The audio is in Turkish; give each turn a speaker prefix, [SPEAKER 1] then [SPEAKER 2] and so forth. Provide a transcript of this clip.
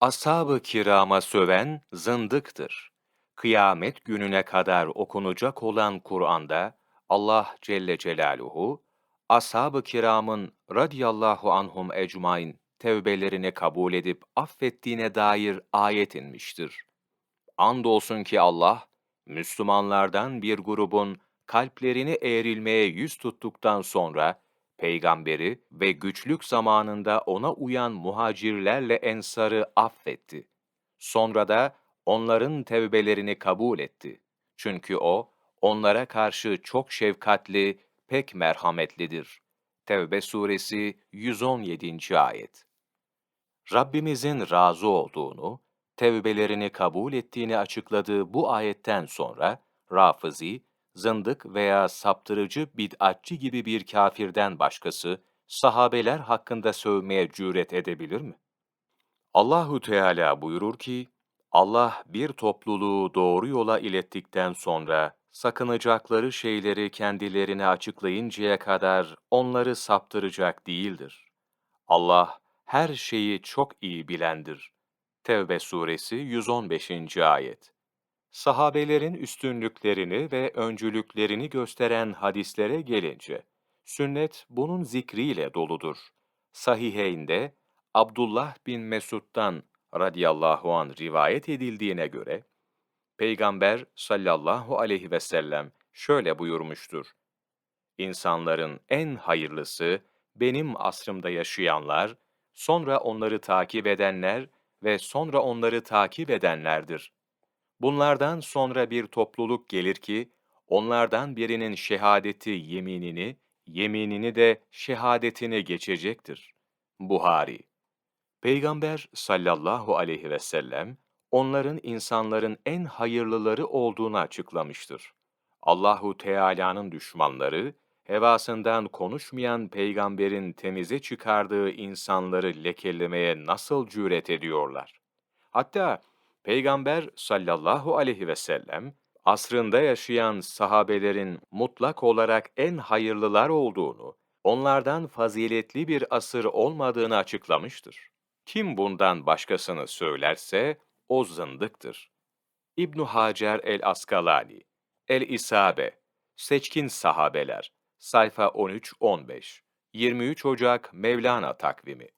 [SPEAKER 1] Ashab-ı kirama söven zındıktır. Kıyamet gününe kadar okunacak olan Kur'an'da Allah Celle Celaluhu, ashab-ı kiramın radiyallahu anhum ecmain tevbelerini kabul edip affettiğine dair ayet inmiştir. Andolsun ki Allah, Müslümanlardan bir grubun kalplerini eğrilmeye yüz tuttuktan sonra, peygamberi ve güçlük zamanında ona uyan muhacirlerle ensarı affetti. Sonra da onların tevbelerini kabul etti. Çünkü o, onlara karşı çok şefkatli, pek merhametlidir. Tevbe suresi 117. ayet. Rabbimizin razı olduğunu, tevbelerini kabul ettiğini açıkladığı bu ayetten sonra, Rafizi, zındık veya saptırıcı bid'atçı gibi bir kafirden başkası, sahabeler hakkında sövmeye cüret edebilir mi? Allahu Teala buyurur ki, Allah bir topluluğu doğru yola ilettikten sonra, sakınacakları şeyleri kendilerine açıklayıncaya kadar onları saptıracak değildir. Allah, her şeyi çok iyi bilendir. Tevbe suresi 115. ayet. Sahabelerin üstünlüklerini ve öncülüklerini gösteren hadislere gelince, sünnet bunun zikriyle doludur. Sahiheyn'de Abdullah bin Mesud'dan radıyallahu an rivayet edildiğine göre, Peygamber sallallahu aleyhi ve sellem şöyle buyurmuştur. İnsanların en hayırlısı benim asrımda yaşayanlar, sonra onları takip edenler ve sonra onları takip edenlerdir. Bunlardan sonra bir topluluk gelir ki, onlardan birinin şehadeti yeminini, yeminini de şehadetini geçecektir. Buhari Peygamber sallallahu aleyhi ve sellem, onların insanların en hayırlıları olduğunu açıklamıştır. Allahu Teala'nın düşmanları, hevasından konuşmayan peygamberin temize çıkardığı insanları lekelemeye nasıl cüret ediyorlar? Hatta Peygamber sallallahu aleyhi ve sellem, asrında yaşayan sahabelerin mutlak olarak en hayırlılar olduğunu, onlardan faziletli bir asır olmadığını açıklamıştır. Kim bundan başkasını söylerse, o zındıktır. İbn Hacer el-Askalani, El-İsabe, Seçkin Sahabeler, sayfa 13-15, 23 Ocak Mevlana takvimi.